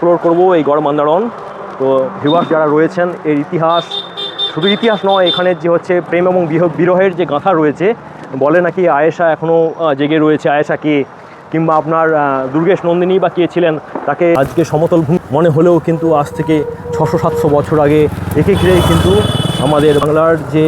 Explore করব এই গড় মান্দারণ। তো ভিউয়ার্স যারা রয়েছেন, এর ইতিহাস, শুধু ইতিহাস নয়, এখানে যে হচ্ছে প্রেম এবং বিরহের যে গাঁথা রয়েছে, বলে নাকি আয়েশা এখনও জেগে রয়েছে। আয়েশা কে? কিংবা আপনার দুর্গেশ নন্দিনী বা কে ছিলেন? তাকে আজকে সমতল ভূমি মনে হলেও কিন্তু আজ থেকে ছশো সাতশো বছর আগে একে ঘিরেই কিন্তু আমাদের বাংলার যে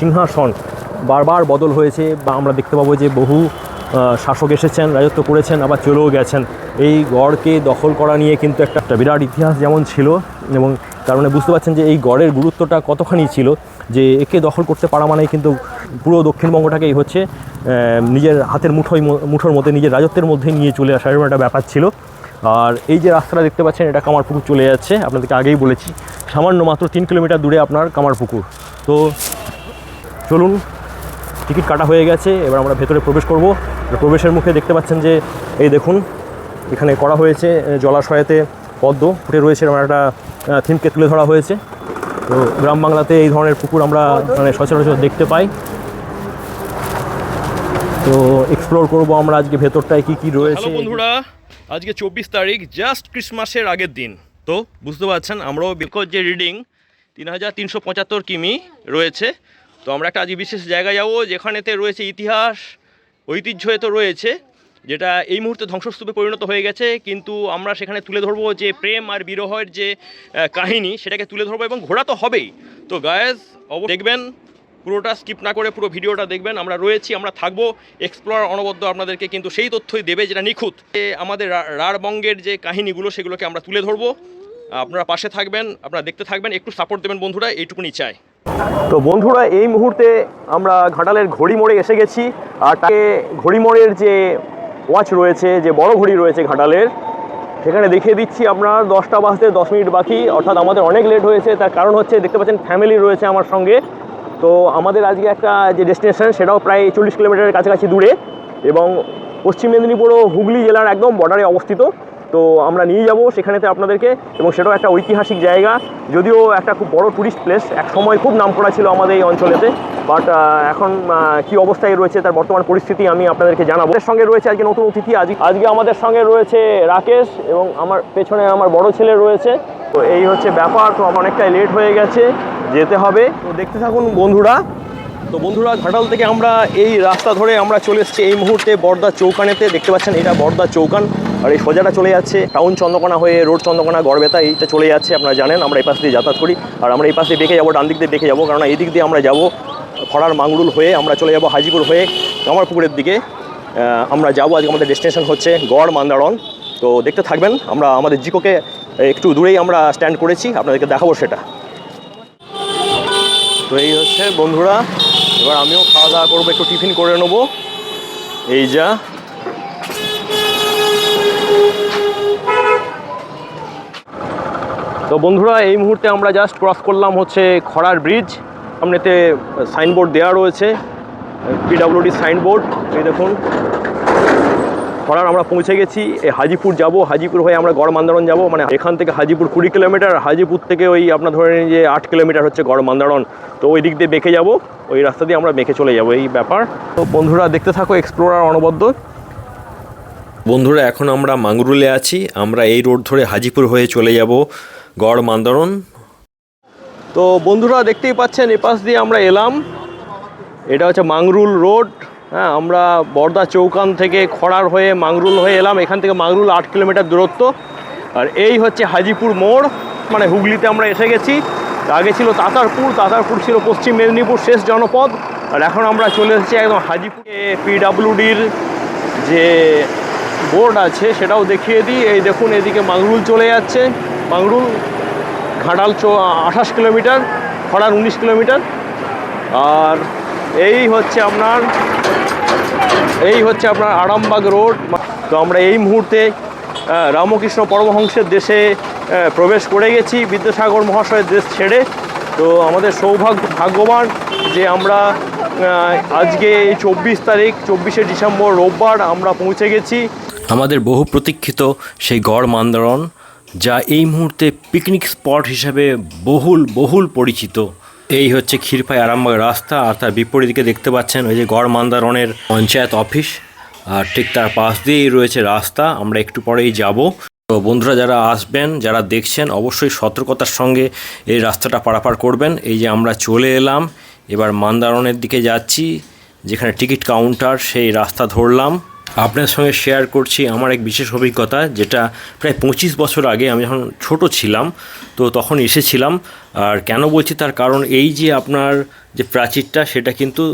সিংহাসন বারবার বদল হয়েছে বা আমরা দেখতে পাবো যে বহু শাসক এসেছেন, রাজত্ব করেছেন, আবার চলেও গেছেন। এই গড়কে দখল করা নিয়ে কিন্তু একটা বিরাট ইতিহাস যেমন ছিল এবং তার মানে বুঝতে পারছেন যে এই গড়ের গুরুত্বটা কতখানি ছিল যে একে দখল করতে পারা মানেই কিন্তু পুরো দক্ষিণবঙ্গটাকেই হচ্ছে নিজের হাতের মুঠোয় ম- মুঠোর মধ্যে, নিজের রাজত্বের মধ্যে নিয়ে চলে আসার এরকম একটা ব্যাপার ছিল। আর এই যে রাস্তাটা দেখতে পাচ্ছেন, এটা কামারপুকুর চলে যাচ্ছে, আপনাদেরকে আগেই বলেছি। সামান্য মাত্র তিন কিলোমিটার দূরে আপনার কামারপুকুর। তো চলুন, টিকিট কাটা হয়ে গেছে, এবার আমরা ভেতরে প্রবেশ করব। প্রবেশের মুখে দেখতে পাচ্ছেন যে এই দেখুন এখানে করা হয়েছে জলাশয়েতে পদ্ম ফুটে রয়েছে এরকম একটা থিমকে তুলে ধরা হয়েছে। তো গ্রাম বাংলাতে এই ধরনের পুকুর আমরা মানে সচরাচর দেখতে পাই। তো এক্সপ্লোর করব আমরা আজকে ভেতরটায় কি কি রয়েছে। বন্ধুরা আজকে চব্বিশ তারিখ জাস্ট ক্রিসমাসের আগের দিন। তো বুঝতে পারছেন আমরাও বিকজ যে রিডিং তিন হাজার তিনশো পঁচাত্তর কিমি রয়েছে। তো আমরা একটা আজকে বিশেষ জায়গায় যাব যেখানেতে রয়েছে ইতিহাস ঐতিহ্য তো রয়েছে, যেটা এই মুহূর্তে ধ্বংসস্তূপে পরিণত হয়ে গেছে, কিন্তু আমরা সেখানে তুলে ধরবো যে প্রেম আর বিরহের যে কাহিনী, সেটাকে তুলে ধরবো এবং ঘোরা তো হবেই। তো গায়েস অব দেখবেন, পুরোটা স্কিপ না করে পুরো ভিডিওটা দেখবেন, আমরা রয়েছি, আমরা থাকব এক্সপ্লোর অনবদ্য আপনাদেরকে কিন্তু সেই তথ্যই দেবে যেটা নিখুঁত। আমাদের রা- রাঢ়বঙ্গের যে কাহিনীগুলো, সেগুলোকে আমরা তুলে ধরবো। আপনারা পাশে থাকবেন, আপনারা দেখতে থাকবেন, একটু সাপোর্ট দেবেন বন্ধুরা, এইটুকুনি চাই। তো বন্ধুরা, এই মুহূর্তে আমরা ঘাটালের ঘড়ি মোড়ে এসে গেছি আর তাকে ঘড়ি মোড়ের যে ওয়াচ রয়েছে, যে বড় ঘড়ি রয়েছে ঘাটালের, সেখানে দেখিয়ে দিচ্ছি আপনার দশটা বাজতে দশ মিনিট বাকি, অর্থাৎ আমাদের অনেক লেট হয়েছে। তার কারণ হচ্ছে, দেখতে পাচ্ছেন ফ্যামিলি রয়েছে আমার সঙ্গে। তো আমাদের আজকে একটা যে ডেস্টিনেশন সেটাও প্রায় চল্লিশ কিলোমিটারের কাছাকাছি দূরে এবং পশ্চিম মেদিনীপুর ও হুগলি জেলার একদম বর্ডারে অবস্থিত। তো আমরা নিয়ে যাব সেখানেতে আপনাদেরকে এবং সেটাও একটা ঐতিহাসিক জায়গা। যদিও একটা খুব বড় টুরিস্ট প্লেস এক সময় খুব নামকরা ছিল আমাদের এই অঞ্চলেতে। বাট এখন কি অবস্থায় রয়েছে তার বর্তমান পরিস্থিতি আমি আপনাদেরকে জানাব। এর সঙ্গে রয়েছে আজকে নতুন অতিথি। আজ, আজকে আমাদের সঙ্গে রয়েছে রাকেশ এবং আমার পেছনে আমার বড় ছেলে রয়েছে। তো এই হচ্ছে ব্যাপার, তো আমার অনেকটাই লেট হয়ে গেছে, যেতে হবে। তো দেখতে থাকুন বন্ধুরা। তো বন্ধুরা, ঘাটাল থেকে আমরা এই রাস্তা ধরে আমরা চলে এসেছি এই মুহূর্তে বর্দা চৌকানেতে। দেখতে পাচ্ছেন, এটা বর্দা চৌকান। আর এই সোজাটা চলে যাচ্ছে, টাউন চন্দ্রকোনা হয়ে রোড চন্দ্রকোনা গড়বেতা এইটা চলে যাচ্ছে, আপনারা জানেন, আমরা এই পাশ দিয়ে যাতায়াত করি। আর আমরা এই পাশ দেখে যাব, ডান দিক দিয়ে দেখে যাব কারণ এই দিক দিয়ে আমরা যাব খড়ার মাংরুল হয়ে, আমরা চলে যাব হাজিপুর হয়ে কামারপুকুরের দিকে। আমরা যাব, আজকে আমাদের ডেস্টিনেশন হচ্ছে গড় মান্দারণ। তো দেখতে থাকবেন, আমরা আমাদের জিকোকে একটু দূরেই আমরা স্ট্যান্ড করেছি, আপনাদেরকে দেখাবো সেটা। তো এই হচ্ছে বন্ধুরা, এবার আমিও খাওয়া দাওয়া করব, একটু টিফিন করে নেব। এই যা। তো বন্ধুরা, এই মুহূর্তে আমরা জাস্ট ক্রস করলাম হচ্ছে খড়ার ব্রিজ সামনেতে সাইনবোর্ড দেওয়া রয়েছে পিডাব্লিউডি সাইনবোর্ড এই দেখুন, খড়ার আমরা পৌঁছে গেছি হাজিপুর যাব। হাজিপুর হয়ে আমরা গড় মান্দারণ যাব। মানে এখান থেকে হাজিপুর কুড়ি কিলোমিটার, হাজিপুর থেকে ওই আপনার ধরে নিন যে আট কিলোমিটার হচ্ছে গড় মান্দারণ তো ওই দিক দিয়ে বেঁকে যাব, ওই রাস্তা দিয়ে আমরা বেঁকে চলে যাব, এই ব্যাপার। তো বন্ধুরা, দেখতে থাকো এক্সপ্লোরার অনবদ্য। বন্ধুরা, এখন আমরা মাঙ্গুরুলে আছি। আমরা এই রোড ধরে হাজিপুর হয়ে চলে যাব। গড় মান্দারণ। তো বন্ধুরা দেখতেই পাচ্ছেন এপাশ দিয়ে আমরা এলাম। এটা হচ্ছে মাংরুল রোড। হ্যাঁ আমরা বর্দা চৌকান থেকে খড়ার হয়ে মাংরুল হয়ে এলাম। এখান থেকে মাংরুল আট কিলোমিটার দূরত্ব। আর এই হচ্ছে হাজিপুর মোড় মানে হুগলিতে আমরা এসে গেছি। আগে ছিল তাতারপুর তাতারপুর ছিল পশ্চিম মেদিনীপুর, শেষ জনপদ। আর এখন আমরা চলে এসেছি একদম হাজিপুরে। পিডাব্লিউডির যে বোর্ড আছে, সেটাও দেখিয়ে দিই। এই দেখুন, এদিকে মাংরুল চলে যাচ্ছে। মাংরুল ঘাটাল চো আঠাশ কিলোমিটার, খড়ার উনিশ কিলোমিটার। আর এই হচ্ছে আপনার, এই হচ্ছে আপনার আরামবাগ রোড। তো আমরা এই মুহূর্তে রামকৃষ্ণ পরমহংসের দেশে প্রবেশ করে গেছি, বিদ্যাসাগর মহাশয়ের দেশ ছেড়ে। তো আমাদের সৌভাগ্য, ভাগ্যবান যে আমরা আজকে এই চব্বিশ তারিখ, চব্বিশে ডিসেম্বর রোববার আমরা পৌঁছে গেছি। আমাদের বহু প্রতীক্ষিত সেই গড় মান্দারণ যা এই মুহূর্তে পিকনিক স্পট হিসাবে বহুল বহুল পরিচিত। এই হচ্ছে ক্ষীরপাই আরামবাগ রাস্তা, আর তার বিপরীত দিকে দেখতে পাচ্ছেন ওই যে গড় মান্দারণের পঞ্চায়েত অফিস। আর ঠিক তার পাশ দিয়েই রয়েছে রাস্তা, আমরা একটু পরেই যাব। তো বন্ধুরা, যারা আসবেন, যারা দেখছেন, অবশ্যই সতর্কতার সঙ্গে এই রাস্তাটা পারাপার করবেন। এই যে আমরা চলে এলাম, এবার মান্দারনের দিকে যাচ্ছি, যেখানে টিকিট কাউন্টার সেই রাস্তা ধরলাম। আপনার সঙ্গে শেয়ার করছি আমার এক বিশেষ অভিজ্ঞতা, যেটা প্রায় পঁচিশ বছর আগে আমি যখন ছোট ছিলাম, তো তখন এসেছিলাম। আর কেন বলছি তার কারণ, এই যে আপনার যে প্রাচীরটা, সেটা কিন্তু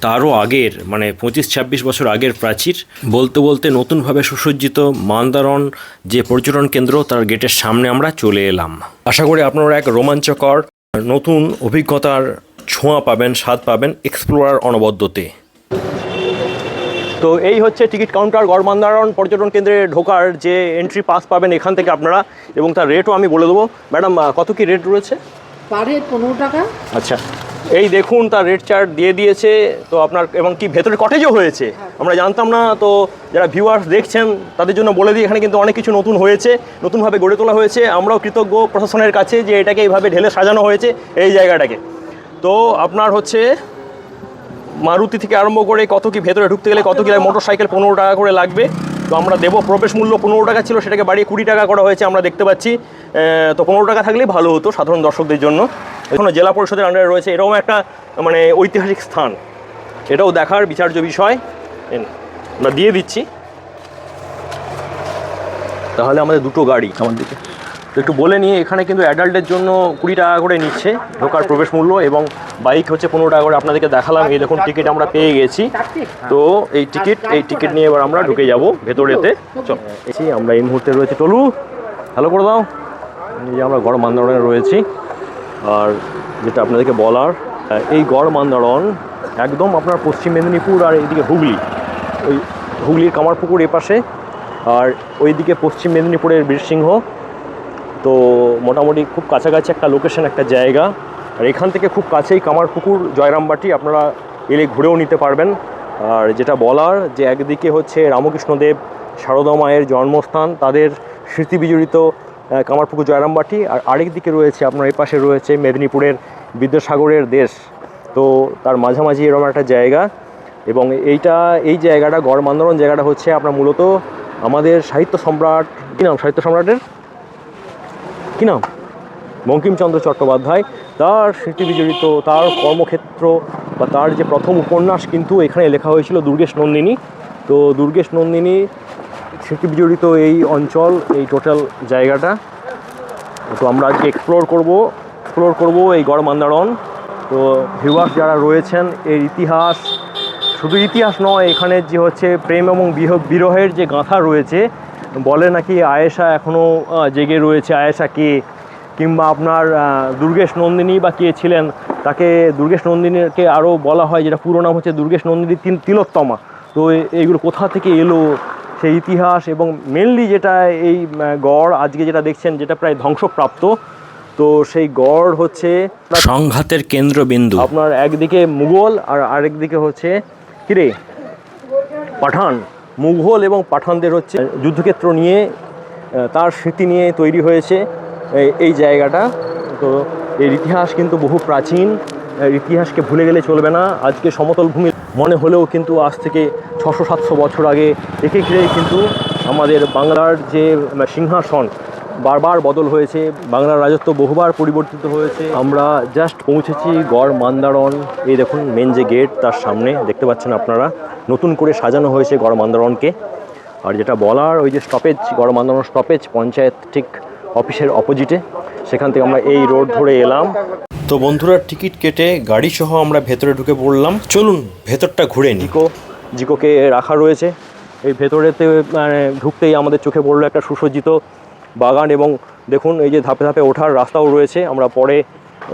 তারও আগের মানে পঁচিশ, ছাব্বিশ বছর আগের প্রাচীর। বলতে বলতে নতুনভাবে সুসজ্জিত মান্দারন যে পর্যটন কেন্দ্র, তার গেটের সামনে আমরা চলে এলাম। আশা করি আপনারা এক রোমাঞ্চকর, নতুন অভিজ্ঞতার ছোঁয়া পাবেন, স্বাদ পাবেন এক্সপ্লোরার অনবদ্যতে। তো এই হচ্ছে টিকিট কাউন্টার গড়মান্দারণ পর্যটন কেন্দ্রে ঢোকার যে এন্ট্রি পাস পাবেন এখান থেকে আপনারা এবং তার রেটও আমি বলে দেবো। ম্যাডাম কত কি রেট রয়েছে? পার হেড পনেরো টাকা। আচ্ছা এই দেখুন তার রেট চার্ট দিয়ে দিয়েছে। তো আপনার এবং কি ভেতরে কটেজও হয়েছে? আমরা জানতাম না তো যারা ভিউয়ার্স দেখছেন তাদের জন্য বলে দিই এখানে কিন্তু অনেক কিছু নতুন হয়েছে নতুনভাবে গড়ে তোলা হয়েছে। আমরাও কৃতজ্ঞ প্রশাসনের কাছে যে এটাকে এইভাবে ঢেলে সাজানো হয়েছে এই জায়গাটাকে। তো আপনার হচ্ছে মারুতি থেকে আরম্ভ করে কত কি ভেতরে ঢুকতে গেলে কত কি মোটর সাইকেল পনেরো টাকা করে লাগবে। তো আমরা দেবো, প্রবেশ মূল্য পনেরো টাকা ছিল, সেটাকে বাড়িয়ে কুড়ি টাকা করা হয়েছে, আমরা দেখতে পাচ্ছি। তো পনেরো টাকা থাকলেই ভালো হতো সাধারণ দর্শকদের জন্য। এখনও জেলা পরিষদের আন্ডারে রয়েছে, এরকম একটা মানে ঐতিহাসিক স্থান। এটাও দেখার বিচার্য বিষয়। আমরা দিয়ে দিচ্ছি। তাহলে আমাদের দুটো গাড়ি। আমার দিকে। তো একটু বলে নিয়ে, এখানে কিন্তু অ্যাডাল্টের জন্য কুড়ি টাকা করে নিচ্ছে ঢোকার প্রবেশ মূল্য এবং বাইক হচ্ছে পনেরো টাকা করে। আপনাদেরকে দেখালাম, এই দেখুন টিকিট আমরা পেয়ে গেছি। তো এই টিকিট এই টিকিট নিয়ে এবার আমরা ঢুকে যাব ভেতরেতে। চল আমরা এই মুহূর্তে রয়েছে। টলু হ্যালো করে দাও। যে আমরা গড় মান্দারণে রয়েছি। আর যেটা আপনাদেরকে বলার এই গড় মান্দারণ একদম আপনার পশ্চিম মেদিনীপুর আর এইদিকে হুগলি। ওই হুগলির কামারপুকুর এপাশে। আর ওইদিকে পশ্চিম মেদিনীপুরের বীরসিংহ। তো মোটামুটি খুব কাছাকাছি একটা লোকেশন একটা জায়গা। আর এখান থেকে খুব কাছেই কামারপুকুর, জয়রামবাটি, আপনারা এলে ঘুরেও নিতে পারবেন। আর যেটা বলার যে একদিকে হচ্ছে রামকৃষ্ণদেব সারদা মায়ের জন্মস্থান, তাদের স্মৃতি বিজড়িত কামারপুকুর, জয়রামবাটি। আর আরেক দিকে রয়েছে, আপনার এই পাশে রয়েছে মেদিনীপুরের বিদ্যাসাগরের দেশ। তো তার মাঝামাঝি এরকম একটা জায়গা। এবং এইটা, এই জায়গাটা গড় মান্দরণ জায়গাটা হচ্ছে আপনার মূলত আমাদের সাহিত্য সম্রাট, কী নাম? সাহিত্য সম্রাটের? কী নাম? বঙ্কিমচন্দ্র চট্টোপাধ্যায়, তার স্মৃতি বিজড়িত, তার কর্মক্ষেত্র বা তার যে প্রথম উপন্যাস কিন্তু এখানে লেখা হয়েছিল দুর্গেশ নন্দিনী। তো দুর্গেশ নন্দিনী স্মৃতি বিজড়িত এই অঞ্চল, এই টোটাল জায়গাটা। তো আমরা আজকে এক্সপ্লোর করব এক্সপ্লোর করব এই গড় মান্দারণ। তো ভিউয়ার্স যারা রয়েছেন, এর ইতিহাস, শুধু ইতিহাস নয়, এখানে যে হচ্ছে প্রেম এবং বিরহের যে গাঁথা রয়েছে বলে নাকি আয়েশা এখনও জেগে রয়েছে? আয়েশা কে? কিংবা আপনার দুর্গেশ নন্দিনী বা কে ছিলেন? তাকে দুর্গেশ নন্দিনীকে আরও বলা হয় যেটা পুরো নাম হচ্ছে দুর্গেশ নন্দিনী তিন- তিলোত্তমা। তো এইগুলো কোথা থেকে এলো সেই ইতিহাস? এবং মেনলি যেটা এই গড় আজকে যেটা দেখছেন যেটা প্রায় ধ্বংসপ্রাপ্ত তো সেই গড় হচ্ছে সংঘাতের কেন্দ্রবিন্দু। আপনার একদিকে মুঘল আর আরেকদিকে হচ্ছে কিরে? পাঠান। মুঘল এবং পাঠানদের হচ্ছে যুদ্ধক্ষেত্র নিয়ে তার স্মৃতি নিয়ে তৈরি হয়েছে এই- জায়গাটা। তো এর ইতিহাস কিন্তু বহু প্রাচীন ইতিহাসকে ভুলে গেলে চলবে না। আজকে সমতল ভূমি মনে হলেও কিন্তু আজ থেকে ছশো সাতশো বছর আগে একে ঘিরেই কিন্তু আমাদের বাংলার যে সিংহাসন বারবার বদল হয়েছে, বাংলার রাজত্ব বহুবার পরিবর্তিত হয়েছে। আমরা জাস্ট পৌঁছেছি গড় মান্দারণ। এই দেখুন মেন যে গেট তার সামনে, দেখতে পাচ্ছেন আপনারা? নতুন করে সাজানো হয়েছে গড় মান্দারণকে। আর যেটা বলার, ওই যে স্টপেজ গড় মান্দারণ স্টপেজ পঞ্চায়েত ঠিক অফিসের অপোজিটে সেখান থেকে আমরা এই রোড ধরে এলাম। তো বন্ধুরা টিকিট কেটে গাড়ি সহ আমরা ভেতরে ঢুকে পড়লাম। চলুন, ভেতরটা ঘুরে নিকো জিকোকে রাখা রয়েছে। এই ভেতরেতে মানে ঢুকতেই আমাদের চোখে পড়ল একটা সুসজ্জিত বাগান এবং দেখুন এই যে ধাপে ধাপে ওঠার রাস্তাও রয়েছে, আমরা পরে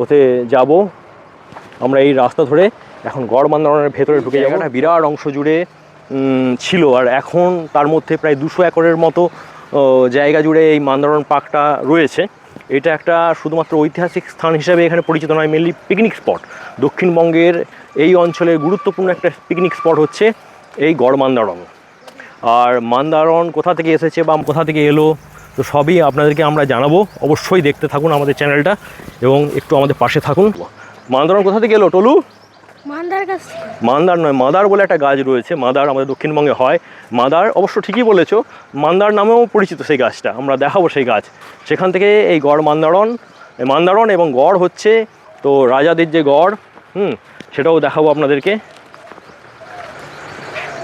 ওতে যাব। আমরা এই রাস্তা ধরে এখন গড় মান্দারণের ভেতরে ঢুকে জায়গাটা বিরাট অংশ জুড়ে ছিল আর এখন তার মধ্যে প্রায় দুশো একরের মতো জায়গা জুড়ে এই মান্দারণ পার্কটা রয়েছে। এটা একটা শুধুমাত্র ঐতিহাসিক স্থান হিসেবে এখানে পরিচিত নয় মেনলি পিকনিক স্পট দক্ষিণবঙ্গের এই অঞ্চলের গুরুত্বপূর্ণ একটা পিকনিক স্পট হচ্ছে এই গড় মান্দারণ আর মান্দারণ কোথা থেকে এসেছে বা কোথা থেকে এলো তো সবই আপনাদেরকে আমরা জানাব। অবশ্যই দেখতে থাকুন আমাদের চ্যানেলটা এবং একটু আমাদের পাশে থাকুন। মান্দারণ কোথা থেকে এলো টলু? মান্দার নয় মাদার বলে একটা গাছ রয়েছে। মাদার আমাদের দক্ষিণবঙ্গে হয়। মাদার অবশ্য ঠিকই বলেছ মান্দার নামেও পরিচিত সেই গাছটা। আমরা দেখাবো সেই গাছ। সেখান থেকে এই গড় মান্দারণ এই মান্দারণ এবং গড় হচ্ছে তো রাজাদের যে গড় হুম সেটাও দেখাবো আপনাদেরকে।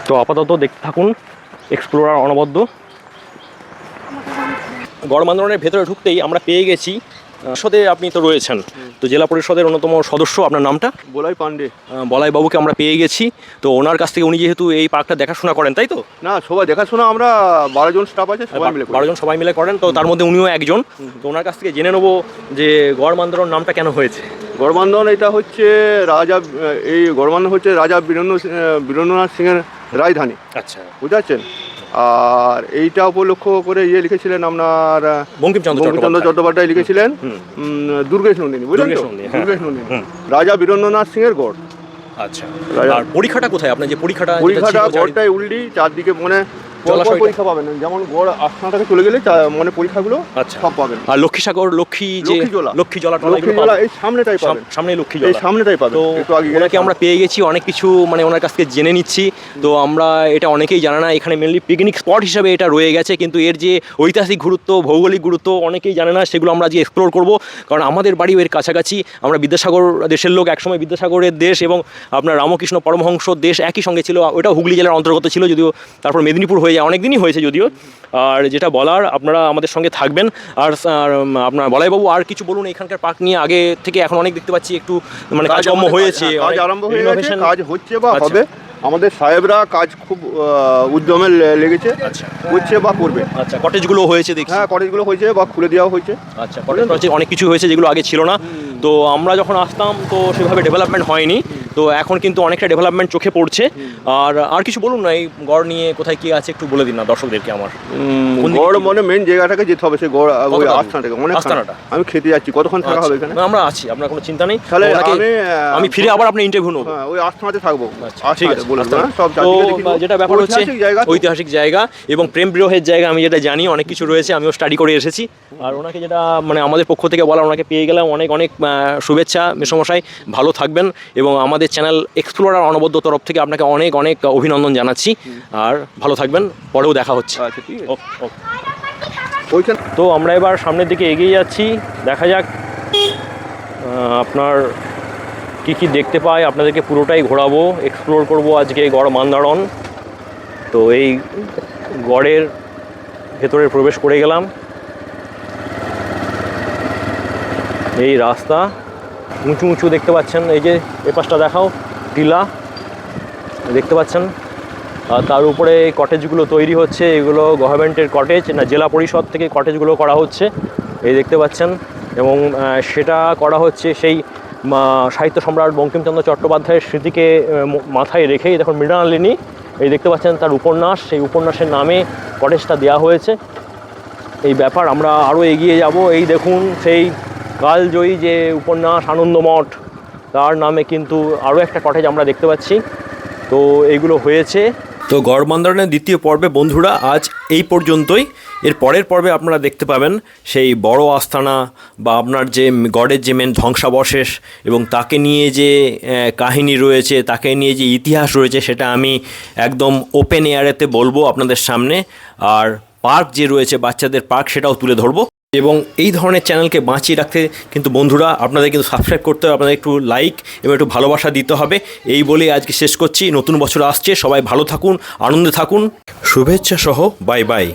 তো আপাতত দেখতে থাকুন এক্সপ্লোরার অনবদ্য। গড় আন্দোলনের ভেতরে ঢুকতেই আমরা পেয়ে গেছি। পরিষদে আপনি তো রয়েছেন। তো জেলা পরিষদের অন্যতম সদস্য আপনার নামটা? বলাই পান্ডে বলাই বাবুকে আমরা পেয়ে গেছি। তো ওনার কাছ থেকে উনি যেহেতু এই পার্কটা দেখাশোনা করেন তাই তো? না সবাই দেখাশোনা আমরা বারো জন স্টাফ আছে সবাই মিলে। বারো জন সবাই মিলে করেন তো তার মধ্যে উনিও একজন। তো ওনার কাছ থেকে জেনে নেব যে গড় আন্দোলন নামটা কেন হয়েছে। গড়বন্ধন এটা হচ্ছে রাজা এই গড়বন্ধন হচ্ছে রাজা বীরেন্দ্র সিং- বীরেন্দ্রনাথ সিংয়ের রাজধানী। আচ্ছা। বুঝতে পারছেন আর এইটা উপলক্ষ করে ইয়ে লিখেছিলেন আপনার বঙ্কিমচন্দ্র চট্টোপাধ্যায়। লিখেছিলেন দুর্গেশ নন্দিনী বুঝলেন দুর্গেশ নন্দিনী, হ্যাঁ। রাজা বীরেন্দ্রনাথ সিং এর গড়। আচ্ছা। আর পরীক্ষাটা কোথায়? আপনার যে পরীক্ষাটা পরীক্ষাটা গড়টাই উল্ডি চারদিকে মানে পরপর পরীক্ষা পাবেন। যেমন গড় আস্থানা থেকে চলে গেলে মানে পরীক্ষাগুলো আচ্ছা। সব পাবেন। আর লক্ষ্মী লক্ষ্মী যে লক্ষ্মী জলা। লক্ষ্মী জলা টলা লক্ষ্মী এগুলো জলা পাবেন? এই সামনেটাই পাবেন। সামনে লক্ষ্মী এই সামনেটাই পাবেন। তো একটু আগে গেলে ওনাকে আমরা পেয়ে গেছি অনেক কিছু মানে ওনার কাছ থেকে জেনে নিচ্ছি। তো আমরা এটা অনেকেই জানা না এখানে মেনলি পিকনিক স্পট হিসাবে এটা রয়ে গেছে। কিন্তু এর যে ঐতিহাসিক গুরুত্ব ভৌগোলিক গুরুত্ব অনেকেই জানে না সেগুলো আমরা আজকে এক্সপ্লোর করব। কারণ আমাদের বাড়িও এর কাছাকাছি। আমরা বিদ্যাসাগর দেশের লোক একসময় বিদ্যাসাগরের দেশ এবং আপনার রামকৃষ্ণ পরমহংস দেশ একই সঙ্গে ছিল। ওটা হুগলি জেলার অন্তর্গত ছিল যদিও তারপর মেদিনীপুর হয়ে যায় অনেক দিনই হয়েছে যদিও। আর যেটা বলার আপনারা আমাদের সঙ্গে থাকবেন। আর আপনার বলাইবাবু আর কিছু বলুন এখানকার পার্ক নিয়ে আগে থেকে এখন অনেক দেখতে পাচ্ছি একটু মানে কাজকর্ম হয়েছে হ্যাঁ, কাজ আরম্ভ হয়ে গেছে কাজ হচ্ছে বা আচ্ছা। হবে। আমাদের সাহেবরা কাজ খুব উদ্যমে লেগেছে আচ্ছা। করছে বা করবে। আচ্ছা কটেজগুলো হয়েছে দেখি হ্যাঁ কলেজগুলো হয়েছে বা খুলে দেওয়া হয়েছে। আচ্ছা কটেজ অনেক কিছু হয়েছে যেগুলো আগে ছিল না। তো আমরা যখন আসতাম তো সেভাবে ডেভেলপমেন্ট হয়নি। তো এখন কিন্তু অনেকটা ডেভেলপমেন্ট চোখে পড়ছে। আর আর কিছু বলুন না এই গড় নিয়ে কোথায় কি আছে একটু বলে দিন না দর্শকদেরকে আমার। গড়? মানে মেন জায়গাটাকে যেতে হবে সেই গড় ওই? আস্থানাটাকে অনেক আস্তানাটা? আমি খেতে যাচ্ছি কতক্ষণ থাকা হবে এখানে? আচ্ছা, আমরা আছি আপনার কোনো চিন্তা নেই। তাহলে আমি, আমি ফিরে আবার আপনার ইন্টারভিউ নেব। হ্যাঁ ওই আস্থানাতে থাকব। আচ্ছা, ঠিক আছে বলে আস্তানা। হ্যাঁ, সব যেটা ব্যাপার হচ্ছে ঐতিহাসিক জায়গা এবং প্রেম বিরহের জায়গা আমি যেটা জানি অনেক কিছু রয়েছে আমিও স্টাডি করে এসেছি। আর ওনাকে যেটা মানে আমাদের পক্ষ থেকে বলা ওনাকে পেয়ে গেলাম অনেক অনেক শুভেচ্ছা মেসমশাই ভালো থাকবেন এবং আমাদের চ্যানেল এক্সপ্লোরার অনবদ্য তরফ থেকে আপনাকে অনেক অনেক অভিনন্দন জানাচ্ছি। আর ভালো থাকবেন পরেও দেখা হচ্ছে। আচ্ছা তো আমরা এবার সামনের দিকে এগিয়ে যাচ্ছি। দেখা যাক আপনার কি কি দেখতে পাই। আপনাদেরকে পুরোটাই ঘোরাবো এক্সপ্লোর করব আজকে গড় মান্দারণ। তো এই গড়ের ভেতরে প্রবেশ করে গেলাম। এই রাস্তা। উঁচু উঁচু দেখতে পাচ্ছেন। এই যে এ পাশটা দেখাও, টিলা দেখতে পাচ্ছেন। তার উপরে এই কটেজগুলো তৈরি হচ্ছে। এগুলো গভর্নমেন্টের কটেজ না, জেলা পরিষদ থেকে কটেজগুলো করা হচ্ছে। এই দেখতে পাচ্ছেন। এবং সেটা করা হচ্ছে সেই সাহিত্য সম্রাট বঙ্কিমচন্দ্র চট্টোপাধ্যায়ের স্মৃতিকে মাথায় রেখেই। দেখুন মৃণালিনী এই দেখতে পাচ্ছেন তার উপন্যাস। সেই উপন্যাসের নামে কটেজটা দেওয়া হয়েছে। এই ব্যাপার, আমরা আরও এগিয়ে যাব। এই দেখুন, সেই কালজয়ী যে উপন্যাস আনন্দমঠ তার নামে কিন্তু আরও একটা কটেজ আমরা দেখতে পাচ্ছি। তো এইগুলো হয়েছে। তো গড়মান্দারণের দ্বিতীয় পর্বে, বন্ধুরা, আজ এই পর্যন্তই। এর পরের পর্বে আপনারা দেখতে পাবেন সেই বড় আস্তানা বা আপনার যে গডের যে মেন ধ্বংসাবশেষ এবং তাকে নিয়ে যে কাহিনী রয়েছে, তাকে নিয়ে যে ইতিহাস রয়েছে, সেটা আমি একদম ওপেন এয়ারেতে বলব আপনাদের সামনে। আর পার্ক যে রয়েছে, বাচ্চাদের পার্ক সেটাও তুলে ধরবো। এবং এই ধরনের চ্যানেলকে বাঁচিয়ে রাখতে কিন্তু বন্ধুরা আপনাদের কিন্তু সাবস্ক্রাইব করতে হবে, আপনাদের একটু লাইক এবং একটু ভালোবাসা দিতে হবে। এই বলে আজকে শেষ করছি, নতুন বছর আসছে, সবাই ভালো থাকুন, আনন্দে থাকুন। শুভেচ্ছা সহ বাই বাই